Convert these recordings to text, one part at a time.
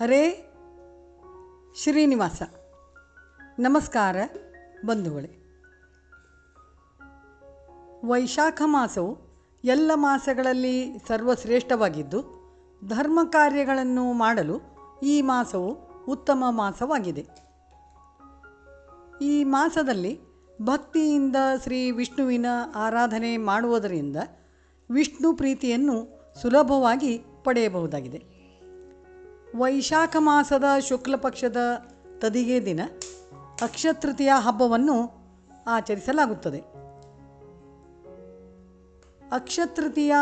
ಹರೇ ಶ್ರೀನಿವಾಸ. ನಮಸ್ಕಾರ ಬಂಧುಗಳೇ. ವೈಶಾಖ ಮಾಸವು ಎಲ್ಲ ಮಾಸಗಳಲ್ಲಿ ಸರ್ವಶ್ರೇಷ್ಠವಾಗಿದ್ದು, ಧರ್ಮ ಕಾರ್ಯಗಳನ್ನು ಮಾಡಲು ಈ ಮಾಸವು ಉತ್ತಮ ಮಾಸವಾಗಿದೆ. ಈ ಮಾಸದಲ್ಲಿ ಭಕ್ತಿಯಿಂದ ಶ್ರೀ ವಿಷ್ಣುವಿನ ಆರಾಧನೆ ಮಾಡುವುದರಿಂದ ವಿಷ್ಣು ಪ್ರೀತಿಯನ್ನು ಸುಲಭವಾಗಿ ಪಡೆಯಬಹುದಾಗಿದೆ. ವೈಶಾಖ ಮಾಸದ ಶುಕ್ಲ ಪಕ್ಷದ ತದಿಗೆ ದಿನ ಅಕ್ಷತೃತೀಯ ಹಬ್ಬವನ್ನು ಆಚರಿಸಲಾಗುತ್ತದೆ. ಅಕ್ಷತೃತೀಯ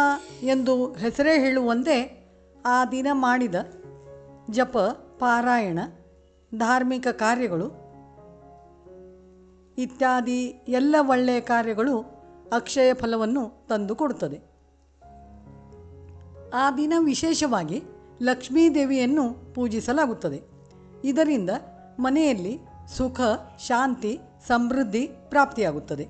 ಎಂದು ಹೆಸರೇ ಹೇಳುವಂತೆ ಆ ದಿನ ಮಾಡಿದ ಜಪ, ಪಾರಾಯಣ, ಧಾರ್ಮಿಕ ಕಾರ್ಯಗಳು ಇತ್ಯಾದಿ ಎಲ್ಲ ಒಳ್ಳೆಯ ಕಾರ್ಯಗಳು ಅಕ್ಷಯ ಫಲವನ್ನು ತಂದುಕೊಡುತ್ತದೆ ಆ ದಿನ ವಿಶೇಷವಾಗಿ ಲಕ್ಷ್ಮೀದೇವಿಯನ್ನು ಪೂಜಿಸಲಾಗುತ್ತದೆ. ಇದರಿಂದ ಮನೆಯಲ್ಲಿ ಸುಖ, ಶಾಂತಿ, ಸಮೃದ್ಧಿ ಪ್ರಾಪ್ತಿಯಾಗುತ್ತದೆ.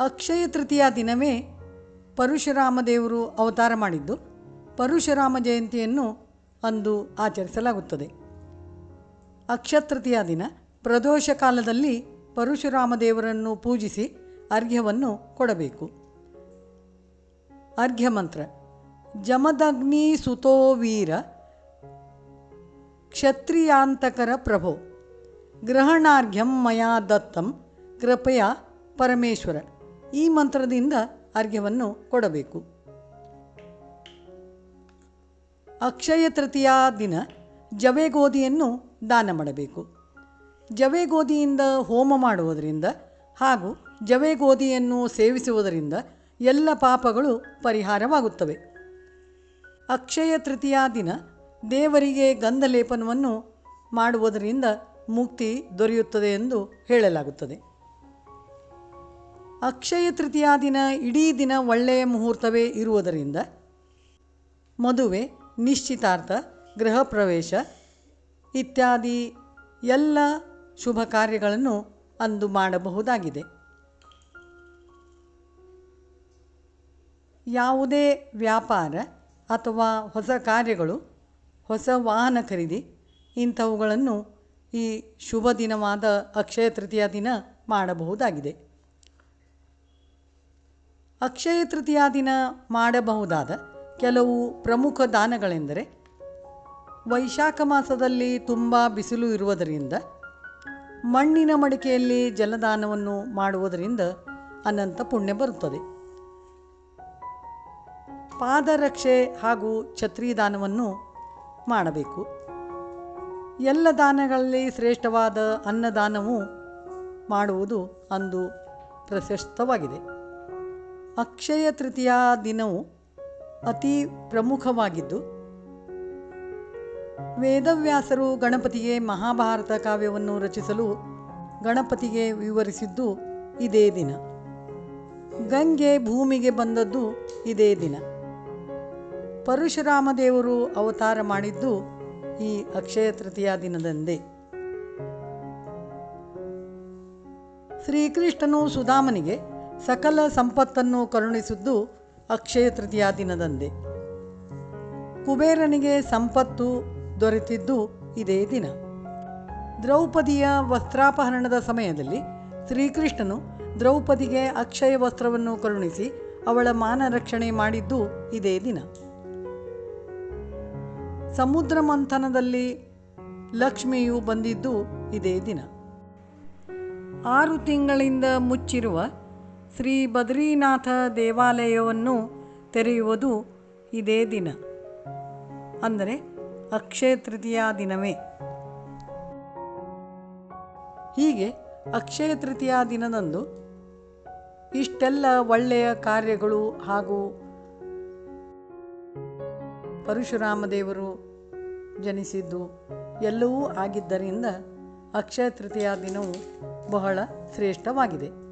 ಅಕ್ಷಯ ತೃತೀಯ ದಿನವೇ ಪರಶುರಾಮ ದೇವರು ಅವತಾರ ಮಾಡಿದ್ದು, ಪರಶುರಾಮ ಜಯಂತಿಯನ್ನು ಅಂದು ಆಚರಿಸಲಾಗುತ್ತದೆ. ಅಕ್ಷತೃತೀಯ ದಿನ ಪ್ರದೋಷ ಕಾಲದಲ್ಲಿ ಪರಶುರಾಮ ದೇವರನ್ನು ಪೂಜಿಸಿ ಅರ್ಘ್ಯವನ್ನು ಕೊಡಬೇಕು. ಅರ್ಘ್ಯ ಮಂತ್ರ. ಜಮದಗ್ನಿ ಸುತೋ ವೀರ ಕ್ಷತ್ರಿಯಾಂತಕರ ಪ್ರಭೋ. ಗ್ರಹಣಾರ್ಘ್ಯಂ ಮಯಾ ದತ್ತಂ. ಕೃಪೆಯ ಪರಮೇಶ್ವರ. ಈ ಮಂತ್ರದಿಂದ ಅರ್ಘ್ಯವನ್ನು ಕೊಡಬೇಕು. ಅಕ್ಷಯ ತೃತೀಯ ದಿನ ಜವೆಗೋಧಿಯನ್ನು ದಾನ ಮಾಡಬೇಕು. ಜವೆಗೋಧಿಯಿಂದ ಹೋಮ ಮಾಡುವುದರಿಂದ ಹಾಗೂ ಜವೆ ಗೋಧಿಯನ್ನು ಸೇವಿಸುವುದರಿಂದ ಎಲ್ಲ ಪಾಪಗಳು ಪರಿಹಾರವಾಗುತ್ತವೆ. ಅಕ್ಷಯ ತೃತೀಯ ದಿನ ದೇವರಿಗೆ ಗಂಧಲೇಪನವನ್ನು ಮಾಡುವುದರಿಂದ ಮುಕ್ತಿ ದೊರೆಯುತ್ತದೆ ಎಂದು ಹೇಳಲಾಗುತ್ತದೆ. ಅಕ್ಷಯ ತೃತೀಯ ದಿನ ಇಡೀ ದಿನ ಒಳ್ಳೆಯ ಮುಹೂರ್ತವೇ ಇರುವುದರಿಂದ ಮದುವೆ, ನಿಶ್ಚಿತಾರ್ಥ, ಗೃಹ ಪ್ರವೇಶ ಇತ್ಯಾದಿ ಎಲ್ಲ ಶುಭ ಕಾರ್ಯಗಳನ್ನು ಅಂದು ಮಾಡಬಹುದಾಗಿದೆ. ಯಾವುದೇ ವ್ಯಾಪಾರ ಅಥವಾ ಹೊಸ ಕಾರ್ಯಗಳು, ಹೊಸ ವಾಹನ ಖರೀದಿ ಇಂಥವುಗಳನ್ನು ಈ ಶುಭ ದಿನವಾದ ಅಕ್ಷಯ ತೃತೀಯ ದಿನ ಮಾಡಬಹುದಾಗಿದೆ. ಅಕ್ಷಯ ತೃತೀಯ ದಿನ ಮಾಡಬಹುದಾದ ಕೆಲವು ಪ್ರಮುಖ ದಾನಗಳೆಂದರೆ, ವೈಶಾಖ ಮಾಸದಲ್ಲಿ ತುಂಬ ಬಿಸಿಲು ಇರುವುದರಿಂದ ಮಣ್ಣಿನ ಮಡಿಕೆಯಲ್ಲಿ ಜಲದಾನವನ್ನು ಮಾಡುವುದರಿಂದ ಅನಂತ ಪುಣ್ಯ ಬರುತ್ತದೆ. ಪಾದರಕ್ಷೆ ಹಾಗೂ ಛತ್ರಿದಾನವನ್ನು ಮಾಡಬೇಕು. ಎಲ್ಲ ದಾನಗಳಲ್ಲಿ ಶ್ರೇಷ್ಠವಾದ ಅನ್ನದಾನವು ಮಾಡುವುದು ಅಂದು ಪ್ರಶಸ್ತವಾಗಿದೆ. ಅಕ್ಷಯ ತೃತೀಯ ದಿನವು ಅತಿ ಪ್ರಮುಖವಾಗಿದ್ದು ವೇದವ್ಯಾಸರು ಗಣಪತಿಗೆ ಮಹಾಭಾರತ ಕಾವ್ಯವನ್ನು ರಚಿಸಲು ಗಣಪತಿಗೆ ವಿವರಿಸಿದ್ದು ಇದೇ ದಿನ. ಗಂಗೆ ಭೂಮಿಗೆ ಬಂದದ್ದು ಇದೇ ದಿನ. ಪರಶುರಾಮ ದೇವರು ಅವತಾರ ಮಾಡಿದ್ದು ಈ ಅಕ್ಷಯ ತೃತೀಯ ದಿನದಂದೇ. ಶ್ರೀಕೃಷ್ಣನು ಸುಧಾಮನಿಗೆ ಸಕಲ ಸಂಪತ್ತನ್ನು ಕರುಣಿಸಿದ್ದು ಅಕ್ಷಯ ತೃತೀಯ ದಿನದಂದೇ. ಕುಬೇರನಿಗೆ ಸಂಪತ್ತು ದೊರೆತಿದ್ದು ಇದೇ ದಿನ. ದ್ರೌಪದಿಯ ವಸ್ತ್ರಾಪಹರಣದ ಸಮಯದಲ್ಲಿ ಶ್ರೀಕೃಷ್ಣನು ದ್ರೌಪದಿಗೆ ಅಕ್ಷಯ ವಸ್ತ್ರವನ್ನು ಕರುಣಿಸಿ ಅವಳ ಮಾನ ರಕ್ಷಣೆ ಮಾಡಿದ್ದು ಇದೇ ದಿನ. ಸಮುದ್ರ ಮಂಥನದಲ್ಲಿ ಲಕ್ಷ್ಮಿಯು ಬಂದಿದ್ದು ಇದೇ ದಿನ. ಆರು ತಿಂಗಳಿಂದ ಮುಚ್ಚಿರುವ ಶ್ರೀ ಬದ್ರೀನಾಥ ದೇವಾಲಯವನ್ನು ತೆರೆಯುವುದು ಇದೇ ದಿನ. ಅಂದರೆ ಅಕ್ಷಯ ತೃತೀಯ ದಿನವೇ. ಹೀಗೆ ಅಕ್ಷಯ ತೃತೀಯ ದಿನದಂದು ಇಷ್ಟೆಲ್ಲ ಒಳ್ಳೆಯ ಕಾರ್ಯಗಳು ಹಾಗೂ ಪರಶುರಾಮ ದೇವರು ಜನಿಸಿದ್ದು ಎಲ್ಲವೂ ಆಗಿದ್ದರಿಂದ ಅಕ್ಷಯ ತೃತೀಯ ದಿನವು ಬಹಳ ಶ್ರೇಷ್ಠವಾಗಿದೆ.